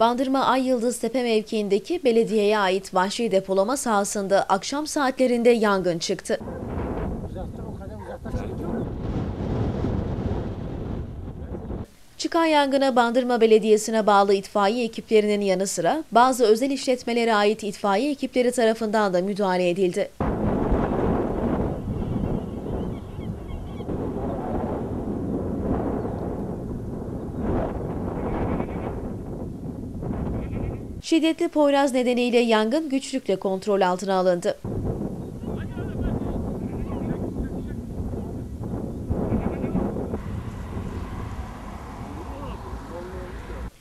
Bandırma Ay Yıldız Tepe mevkiindeki belediyeye ait vahşi depolama sahasında akşam saatlerinde yangın çıktı. Çıkan yangına Bandırma Belediyesi'ne bağlı itfaiye ekiplerinin yanı sıra bazı özel işletmelere ait itfaiye ekipleri tarafından da müdahale edildi. Şiddetli Poyraz nedeniyle yangın güçlükle kontrol altına alındı.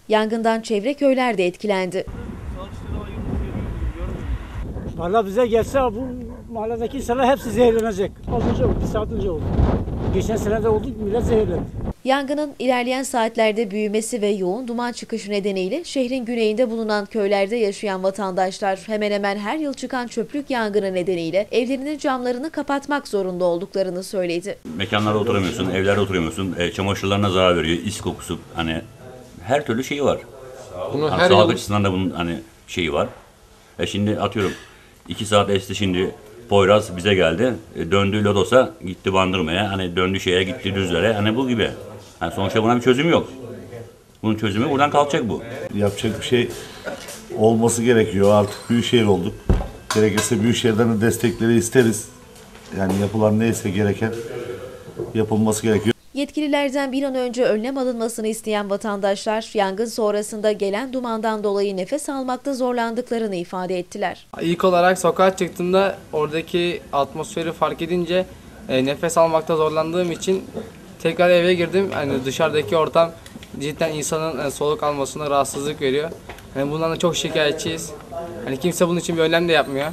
Yangından çevre köyler de etkilendi. Valla bize gelse bu mahalledeki insanlar hepsi zehirlenecek. Az önce oldu, bir saat önce oldu. Geçen sene de oldu, millet zehirlendi. Yangının ilerleyen saatlerde büyümesi ve yoğun duman çıkışı nedeniyle şehrin güneyinde bulunan köylerde yaşayan vatandaşlar hemen hemen her yıl çıkan çöplük yangını nedeniyle evlerinin camlarını kapatmak zorunda olduklarını söyledi. mekanlarda oturamıyorsun, evlerde oturamıyorsun. E, çamaşırlarına zarar veriyor, is kokusu. Hani her türlü şeyi var. Bunu Hani her sağlık yıl açısından da bunun hani şeyi var. E şimdi atıyorum iki saat esti şimdi Poyraz bize geldi. E, döndü Lodos'a gitti Bandırma'ya. Hani döndü şeye gitti Düzler'e. Hani bu gibi. Hani sonuçta buna bir çözüm yok. Bunun çözümü buradan kalkacak bu. yapacak bir şey olması gerekiyor. Artık büyükşehir olduk. Gerekirse büyükşehirden de destekleri isteriz. Yani yapılan neyse gereken yapılması gerekiyor. Yetkililerden bir an önce önlem alınmasını isteyen vatandaşlar yangın sonrasında gelen dumandan dolayı nefes almakta zorlandıklarını ifade ettiler. İlk olarak sokağa çıktığımda oradaki atmosferi fark edince e, nefes almakta zorlandığım için tekrar eve girdim. Hani dışarıdaki ortam cidden insanın e, soluk almasına rahatsızlık veriyor. Yani bundan da çok şikayetçiyiz. Hani kimse bunun için bir önlem de yapmıyor.